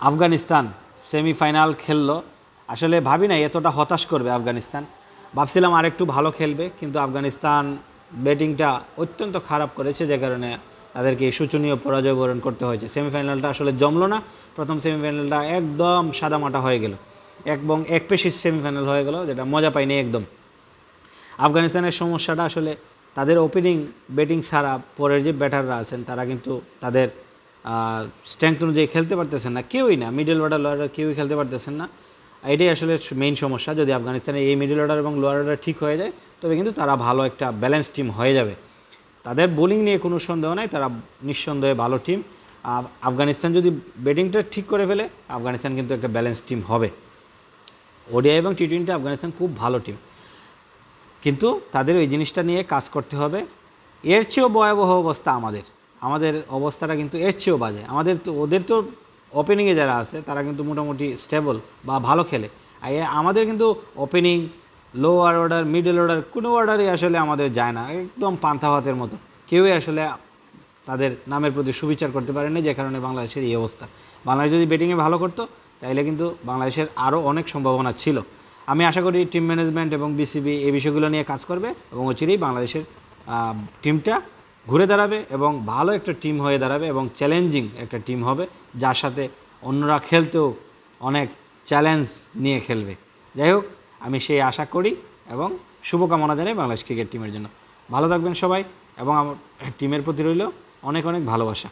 Afghanistan semifinal খেললো। আসলে ভাবি না এতটা হতাশ করবে আফগানিস্তান। ভাবছিলাম আর একটু ভালো খেলবে, কিন্তু আফগানিস্তান ব্যাটিংটা অত্যন্ত খারাপ করেছে যে কারণে তাদেরকে শোচনীয় পরাজয় বরণ করতে হয়েছে। সেমিফাইনালটা আসলে জমলো না, প্রথম সেমিফাইনালটা একদম সাদামাটা হয়ে গেল। এবং এক পেশির সেমিফাইনাল হয়ে গেল, যেটা মজা পাইনি একদম। আফগানিস্তানের সমস্যাটা আসলে তাদের ওপেনিং ব্যাটিং ছাড়া পরের যে ব্যাটাররা আছেন, তারা কিন্তু তাদের স্ট্রেংথ অনুযায়ী খেলতে পারতেছেন না, কেউই না মিডল অর্ডার লোয়ার অর্ডার কেউই খেলতে পারতেছেন না। এটাই আসলে মেইন সমস্যা, যদি আফগানিস্তানের এই মিডল অর্ডার এবং লোয়ার অর্ডার ঠিক হয়ে যায়, তবে কিন্তু তারা ভালো একটা ব্যালেন্স টিম হয়ে যাবে। তাদের বোলিং নিয়ে কোনো সন্দেহ নাই, তারা নিঃসন্দেহে ভালো টিম আফগানিস্তান যদি ব্যাটিংটা ঠিক করে ফেলে, আফগানিস্তান কিন্তু একটা ব্যালেন্স টিম হবে। ওডিআই এবং টি টোয়েন্টি আফগানিস্তান খুব ভালো টিম কিন্তু তাদের ওই জিনিসটা নিয়ে কাজ করতে হবে। এর চেয়েও ভয়াবহ অবস্থা আমাদের। আমাদের অবস্থাটা কিন্তু এর চেয়েও বাজে। আমাদের তো, ওদের তো ওপেনিংয়ে যারা আছে, তারা কিন্তু মোটামুটি স্টেবল বা ভালো খেলে। আমাদের কিন্তু opening lower order middle order কোনো অর্ডারই আসলে আমাদের যায় না। একদম পান্থা ভাতের মতো। কেউই আসলে তাদের নামের প্রতি সুবিচার করতে পারেনি যে কারণে বাংলাদেশের এই অবস্থা। বাংলাদেশ যদি ব্যাটিংয়ে ভালো করতো, তাইলে কিন্তু বাংলাদেশের আরও অনেক সম্ভাবনা ছিল। আমি আশা করি টিম ম্যানেজমেন্ট এবং বিসিবি এই বিষয়গুলো নিয়ে কাজ করবে এবং অচিরেই বাংলাদেশের টিমটা ঘুরে দাঁড়াবে এবং ভালো একটা টিম হয়ে দাঁড়াবে এবং চ্যালেঞ্জিং একটা টিম হবে, যার সাথে অন্যরা খেলতেও অনেক চ্যালেঞ্জ নিয়ে খেলবে। যাই হোক, আমি সেই আশা করি এবং শুভকামনা জানাই বাংলাদেশ ক্রিকেট টিমের জন্য। ভালো থাকবেন সবাই এবং আমার টিমের প্রতি রইল অনেক অনেক ভালোবাসা।